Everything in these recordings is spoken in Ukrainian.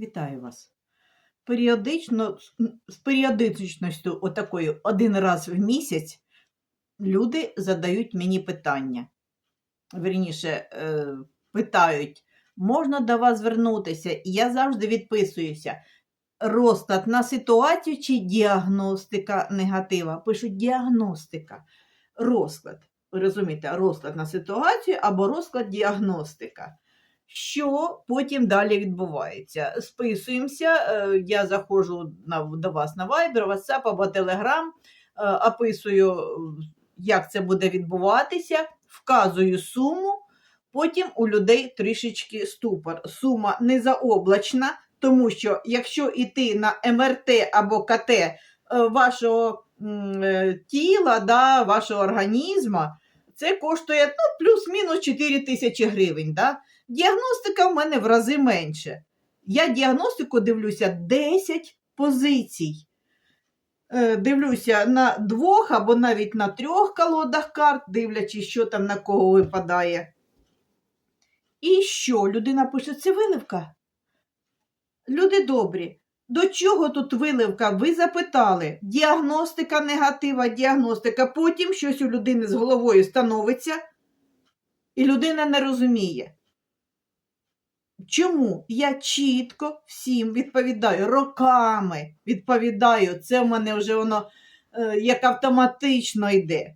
Вітаю вас. Періодично, з періодичністю отакою один раз в місяць люди задають мені питання. Вірніше, е, питають, можна до вас звернутися? І я завжди відписуюся. Розклад на ситуацію чи діагностика негатива? Пишуть діагностика. Розклад. Ви розумієте, розклад на ситуацію або розклад діагностика. Що потім далі відбувається? Списуємося, е, я заходжу до вас на Viber, WhatsApp або Telegram, е, описую, як це буде відбуватися, вказую суму, потім у людей трішечки ступор. Сума не заоблачна, тому що якщо йти на МРТ або КТ е, вашого тіла, да, вашого організму, це коштує ну, плюс-мінус 4 тисячі гривень. Да? Діагностика в мене в рази менше. Я діагностику дивлюся 10 позицій. Е, Дивлюся на двох або навіть на трьох колодах карт, дивлячись, що там на кого випадає. І що? Людина пише, це виливка. Люди добрі, до чого тут виливка? Ви запитали. Діагностика негатива, діагностика. Потім щось у людини з головою становиться, і людина не розуміє. Чому я чітко всім відповідаю, роками відповідаю, це в мене вже воно е, як автоматично йде.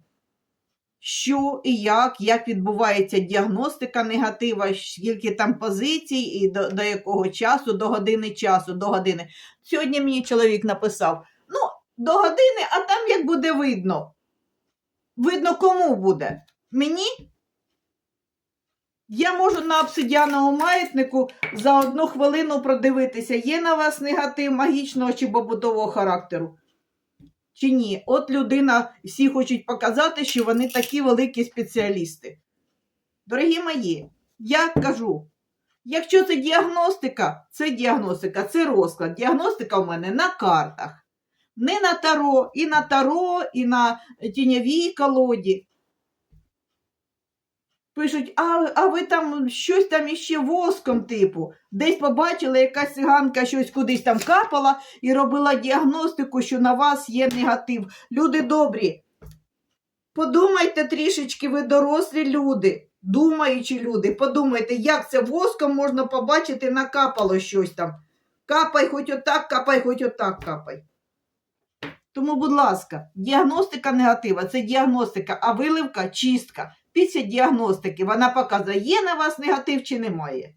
Що і як, як відбувається діагностика негатива, скільки там позицій, і до, до якого часу, до години часу, до години. Сьогодні мені чоловік написав: ну, до години, а там як буде видно. Видно, кому буде? Мені? Я можу на обсидіановому маятнику за одну хвилину продивитися, є на вас негатив магічного чи побутового характеру. Чи ні? От людина, всі хочуть показати, що вони такі великі спеціалісти. Дорогі мої, я кажу, якщо це діагностика, це діагностика, це розклад. Діагностика в мене на картах. Не на таро, і на таро, і на тіньовій колоді. Пишуть, а, а ви там щось там іще воском, типу. Десь побачили, якась циганка щось кудись там капала і робила діагностику, що на вас є негатив. Люди добрі. Подумайте трішечки, ви дорослі люди, думаючі люди, подумайте, як це воском можна побачити, накапало щось там. Капай хоч отак, капай хоч отак капай. Тому, будь ласка, діагностика негатива це діагностика, а виливка чистка. Після діагностики вона показує, є на вас негатив чи немає.